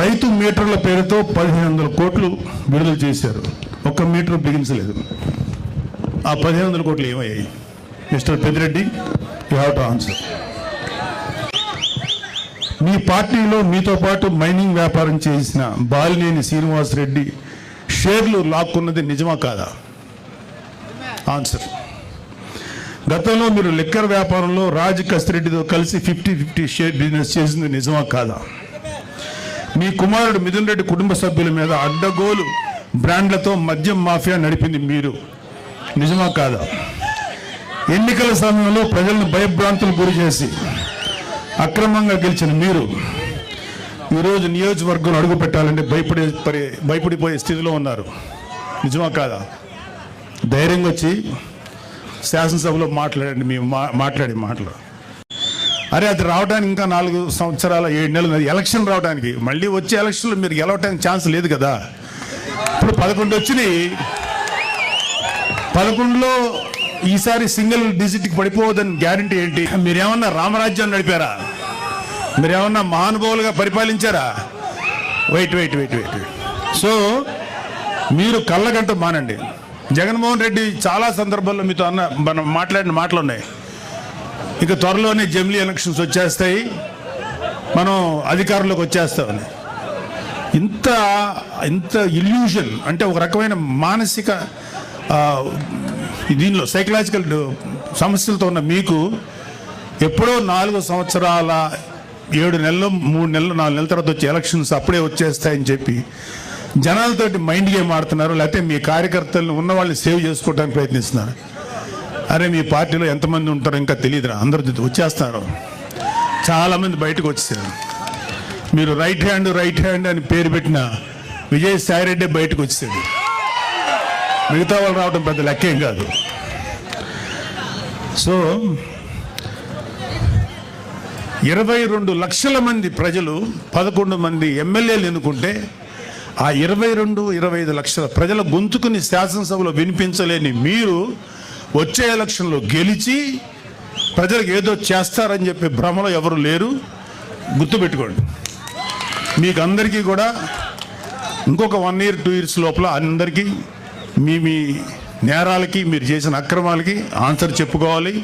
రైతు మీటర్ల పేరుతో పదిహేను వందల కోట్లు విడుదల చేశారు. ఒక్క మీటర్ బిగించలేదు. ఆ పదిహేను వందల కోట్లు ఏమయ్యాయి? Mister Peddireddy you have to answer. మీ పార్టీలో మీతో పాటు మైనింగ్ వ్యాపారం చేసిన బాలినేని శ్రీనివాస్ రెడ్డి షేర్లు లాక్కున్నది నిజమా కాదా? ఆన్సర్. గతంలో మీరు లిక్కర్ వ్యాపారంలో రాజ్ కస్తిరెడ్డితో కలిసి ఫిఫ్టీ ఫిఫ్టీ షేర్ బిజినెస్ చేసింది నిజమా కాదా? మీ కుమారుడు మిథున్ రెడ్డి కుటుంబ సభ్యుల మీద అడ్డగోలు బ్రాండ్లతో మద్యం మాఫియా నడిపింది మీరు. నిజమా కాదా? ఎన్నికల సమయంలో ప్రజలను భయభ్రాంతులు గురి చేసి అక్రమంగా గెలిచిన మీరు ఈరోజు నియోజకవర్గం అడుగు పెట్టాలంటే భయపడే పరి భయపడిపోయే స్థితిలో ఉన్నారు. నిజమా కాదా? ధైర్యంగా వచ్చి శాసనసభలో మాట్లాడండి మేము మా మాట్లాడే మాటలు. అరే అది రావడానికి ఇంకా నాలుగు సంవత్సరాల ఏడు నెలలు ఎలక్షన్ రావడానికి. మళ్ళీ వచ్చే ఎలక్షన్లో మీరు గెలవడానికి ఛాన్స్ లేదు కదా. ఇప్పుడు పదకొండు వచ్చినాయి. పదకొండులో ఈసారి సింగిల్ డిజిట్కి పడిపోవద్దని గ్యారంటీ ఏంటి? మీరేమన్నా రామరాజ్యం నడిపారా? మీరేమన్నా మహానుభావులుగా పరిపాలించారా? Wait wait wait wait so మీరు కళ్ళగంట మానండి. జగన్మోహన్ రెడ్డి చాలా సందర్భాల్లో మీతో అన్న మనం మాట్లాడిన మాటలు ఉన్నాయి ఇక త్వరలోనే జమిలీ ఎలక్షన్స్ వచ్చేస్తాయి. మనం అధికారంలోకి వచ్చేస్తామని. ఇంత ఇంత ఇల్యూషన్ అంటే ఒక రకమైన మానసిక దీనిలో సైకలాజికల్ సమస్యలతో ఉన్న మీకు ఎప్పుడో నాలుగు సంవత్సరాల ఏడు నెలలు మూడు నెలలు నాలుగు నెలల తర్వాత వచ్చే ఎలక్షన్స్ అప్పుడే వచ్చేస్తాయని చెప్పి జనాలతోటి మైండ్ గేమ్ ఆడుతున్నారు. లేకపోతే మీ కార్యకర్తలను ఉన్న వాళ్ళని సేవ్ చేసుకోవడానికి ప్రయత్నిస్తున్నారు. అరే మీ పార్టీలో ఎంతమంది ఉంటారో ఇంకా తెలియదురా అందరూ వచ్చేస్తారు. చాలామంది బయటకు వచ్చేసారు. మీరు రైట్ హ్యాండ్ రైట్ హ్యాండ్ అని పేరు పెట్టిన విజయసాయి రెడ్డి బయటకు వచ్చేసాడు. మిగతా వాళ్ళు రావడం పెద్ద లెక్కేం కాదు. సో ఇరవై రెండు లక్షల మంది ప్రజలు పదకొండు మంది ఎమ్మెల్యేలు ఎన్నుకుంటే ఆ ఇరవై రెండు ఇరవై ఐదు లక్షల ప్రజల గొంతుకుని శాసనసభలో వినిపించలేని మీరు వచ్చే ఎలక్షన్లో గెలిచి ప్రజలకు ఏదో చేస్తారని చెప్పే భ్రమలో ఎవరు లేరు. గుర్తుపెట్టుకోండి. మీకు అందరికీ కూడా ఇంకొక వన్ ఇయర్ టూ ఇయర్స్ లోపల అందరికీ మీ మీ నేరాలకి మీరు చేసిన అక్రమాలకి ఆన్సర్ చెప్పుకోవాలి.